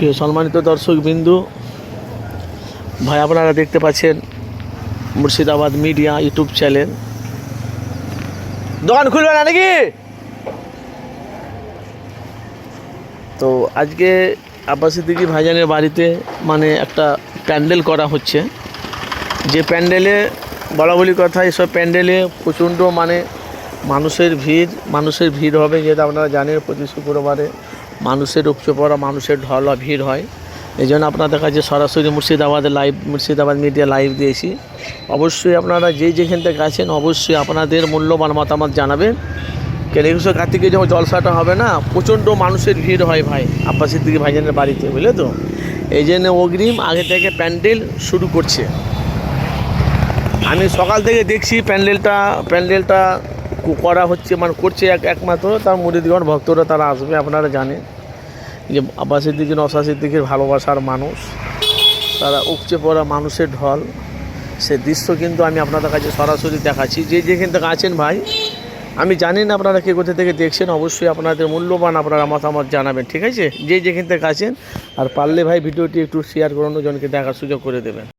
প্রিয় সম্মানিত দর্শক বিন্দু, ভাই আপনারা দেখতে পাচ্ছেন মুর্শিদাবাদ মিডিয়া ইউটিউব চ্যানেল। দোকান খুলবে না নাকি? তো আজকে আব্বাস সিদ্দিকি ভাইজানের বাড়িতে মানে একটা প্যান্ডেল করা হচ্ছে। যে প্যান্ডেলে বলা বলি কথা, এসব প্যান্ডেলে প্রচণ্ড মানে মানুষের ভিড় মানুষের ভিড় হবে যেটা আপনারা জানেন প্রতি শুক্রবারে। মানুষের উপচে পড়া, মানুষের ঢল ভিড় হয়। এই জন্য আপনাদের কাছে সরাসরি মুর্শিদাবাদে লাইভ মুর্শিদাবাদ মিডিয়া লাইভ দিয়েছি। অবশ্যই আপনারা যে যেখান থেকে আছেন, অবশ্যই আপনাদের মূল্যবান মতামত জানাবেন। কেন একুশে কার্তিকে যখন জলসাটা হবে না, প্রচণ্ড মানুষের ভিড় হয় ভাই আব্বাস সিদ্দিকি ভাইজানের বাড়িতে, বুঝলে তো? এই জন্য অগ্রিম আগে থেকে প্যান্ডেল শুরু করছে। আমি সকাল থেকে দেখছি প্যান্ডেলটা প্যান্ডেলটা করা হচ্ছে মানে করছে এক একমাত্র, তার মুরিদগণ ভক্তরা তারা আসবে, আপনারা জানেন। যে আব্বাস সিদ্দিকি নশা দিকে ভালোবাসার মানুষ, তারা উপচে পড়া মানুষের ঢল। সে দৃশ্য কিন্তু আমি আপনাদের কাছে সরাসরি দেখাচ্ছি। যে যেখান থেকে আছেন ভাই, আমি জানি না আপনারা কে কোথা থেকে দেখছেন, অবশ্যই আপনাদের মূল্যবান আপনারা মতামত জানাবেন, ঠিক আছে? যে যেখান থেকে আছেন, আর পারলে ভাই ভিডিওটি একটু শেয়ার করানো জনকে দেখার সুযোগ করে দেবেন।